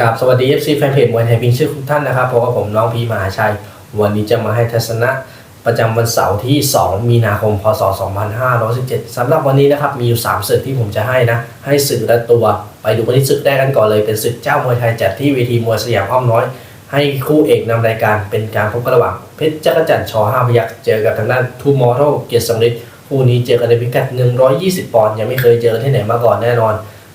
กับสวัสดี FC แฟนเพจมวยไทยพิงชื่อทุกท่านนะครับเพราะว่าผมน้องพีมหาชัย วันนี้จะมาให้ทัศนะประจำวันเสาร์ที่ 2 มีนาคม พศ 2517สำหรับวันนี้นะครับ มีอยู่ 3 ศึกที่ผมจะให้นะ ให้ศึกละตัว ไปดูกันที่ศึกแรกกันก่อนเลย เป็นศึกเจ้ามวยไทยจัดที่เวทีมวยสยามอ้อมน้อย ให้คู่เอกนำรายการเป็นการพบกันระหว่างเพชรจักรจันทร์ช5พยักษ์เจอกับทางด้านทูมอร์โรเกียรติสำริดคู่นี้เจอกันในพิกัด 120 ปอนด์ยังไม่เคยเจอที่ไหนมาก่อนแน่นอน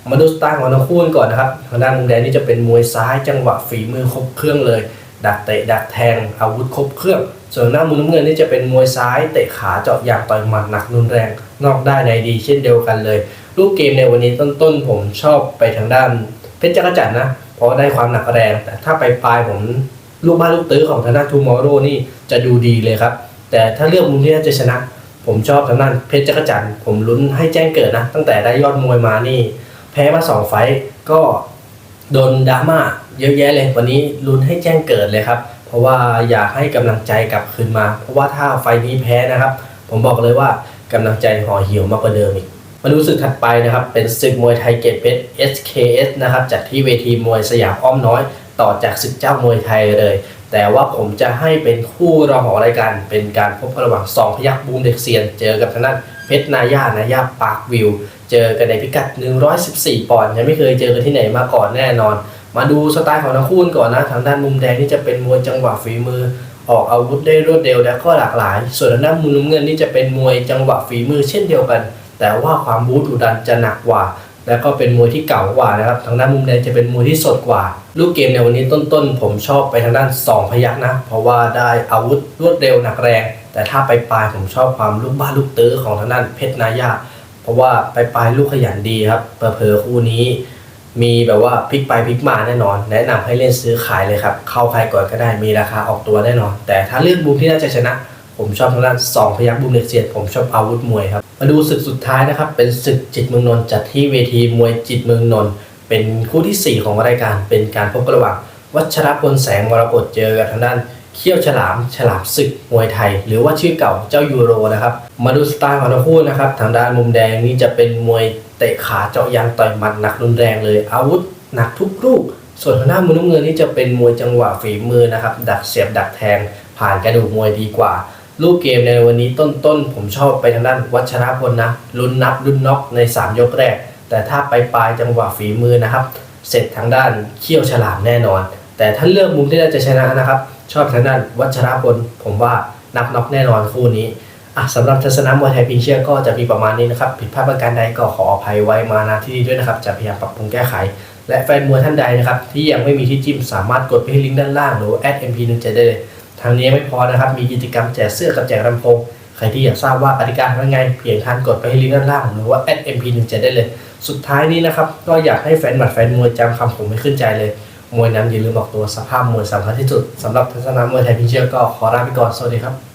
มาดูสไตล์ของทั้งคู่ก่อนนะครับทางด้านมุมแดงนี่จะเป็นมวยซ้ายจังหวะฝีมือครบเครื่องเลย ดักเตะดักแทงอาวุธครบเครื่อง ส่วนหน้ามุมน้ำเงินนี่จะเป็นมวยซ้ายเตะขาเจาะยางต่อยหมัดหนักรุนแรง นอกได้ในดีเช่นเดียวกันเลยลูกเกมในวันนี้ต้นๆ ผมชอบไปทางด้านเพชรจักรจันทร์นะเพราะได้ความหนักแรง แต่ถ้าไปปลายผมลูกบ้านลูกตื้อของทางด้านทูมอร์โรนี่จะดูดีเลยครับ แต่ถ้าเลือกมุมที่น่าจะชนะ ผมชอบทางด้านเพชรจักรจันทร์ผมลุ้นให้แจ้งเกิดนะ ตั้งแต่ได้ยอดมวยมานี่ พ้มาสองไฟก็โดนดราม่าเยอะแยะเลยวันนี้ลุ้นให้แจ้งเกิดเลยครับ เพราะว่าอยากให้กำลังใจกลับคืนมา เพราะว่าถ้าไฟนี้แพ้นะครับ ผมบอกเลยว่ากำลังใจห่อเหี่ยวมากกว่าเดิมอีกมาดูศึกถัดไปนะครับ เป็นศึกมวยไทยเกตเพชร SKS นะครับจัดที่เวทีมวยสยามอ้อมน้อย ต่อจากศึกเจ้ามวยไทยเลย แต่ว่าผมจะให้เป็นคู่รองของรายการ เป็นการพบระหว่างสองพยักบูมเด็กเซียน เจอกับทางด้านเพชรนาย่านายาปากวิว เจอกันในพิกัด 114 ปอนด์ยังไม่เคยเจอกันที่ไหนมาก่อนแน่นอน มาดูสไตล์ของทั้งคู่ก่อนนะ ทางด้านมุมแดงนี่จะเป็นมวยจังหวะฝีมือ ออกอาวุธได้รวดเร็วและก็หลากหลาย ส่วนทางด้านมุมน้ำเงินนี่จะเป็นมวยจังหวะฝีมือเช่นเดียวกัน แต่ว่าความบู๊ดุดันจะหนักกว่า และก็เป็นมวยที่เก่ากว่านะครับทางด้านมุมแดงจะเป็นมวยที่สดกว่า ลูกเกมในวันนี้ต้นๆ ผมชอบไปทางด้านสองพยักนะ เพราะว่าได้อาวุธรวดเร็วหนักแรง แต่ถ้าไปปลายผมชอบความลูกบ้านลูกตื้อของทางด้านเพชรนายา ราะว่าไปปลายลูกขยันดีครับเผลอๆคู่นี้ มีแบบว่าพลิกไปพลิกมาแน่นอน แนะนำให้เล่นซื้อขายเลยครับ เข้าใครก่อนก็ได้มีราคาออกตัวแน่นอน แต่ถ้าเลือกบูมที่น่าจะชนะ ผมชอบทางด้านสองพยักบูมเด็กเสียดผมชอบอาวุธมวยครับ มาดูศึกสุดท้ายนะครับ เป็นศึกจิตเมืองนนท์จัดที่เวทีมวยจิตเมืองนนท์เป็นคู่ที่ 4 ของรายการเป็นการพบกันระหว่างวัชรพลแสงมรกตเจอกับทางด้าน เขี้ยวฉลามฉลามศึกมวยไทย หรือว่าชื่อเก่าเจ้ายูโรนะครับ มาดูสไตล์ของทั้งคู่นะครับ ทางด้านมุมแดงนี่จะเป็นมวยเตะขาเจาะยางต่อยหมัดหนักรุนแรงเลย อาวุธหนักทุกลูก ส่วนทางด้านมุมน้ำเงินนี่จะเป็นมวยจังหวะฝีมือนะครับ ดักเสียบดักแทง ผ่านกระดูกมวยดีกว่าลูกเกมในวันนี้ต้นๆ ผมชอบไปทางด้านวัชรพลนะลุ้นนับลุ้นน็อกใน 3 ยกแรก แต่ถ้าไปปลายจังหวะฝีมือนะครับ เสร็จทางด้านเขี้ยวฉลามแน่นอน แต่ถ้าเลือกมุมที่น่าจะชนะนะครับ ชอบทางด้านวัชรพลผมว่านับน็อกแน่นอนคู่นี้อะสำหรับทัศนะมวยไทยพิงเชียก็จะมีประมาณนี้นะครับ ผิดพลาดประการใดก็ขออภัยไว้มาณที่นี้ด้วยนะครับ จะพยายามปรับปรุงแก้ไข และแฟนมวยท่านใดนะครับ ที่ยังไม่มีที่จิ้มสามารถกดไปที่ลิงก์ด้านล่างหรือแอด MP1 จะได้เลยทางนี้ไม่พอนะครับ มีกิจกรรมแจกเสื้อกับแจกลำโพงใครที่อยากทราบว่ากติกาทำยังไง เพียงท่านกดไปที่ลิงก์ด้านล่างหรือว่า at mp1 จะได้เลย สุดท้ายนี้นะครับก็อยากให้แฟนหมัดแฟนมวยจำคำผมไม่ขึ้นใจเลย มวยนั้นอย่าลืมบอกตัวสภาพมวยสำคัญที่สุดสำหรับทัศนามวยไทยพิเชียก็ขอลาไปก่อนสวัสดีครับ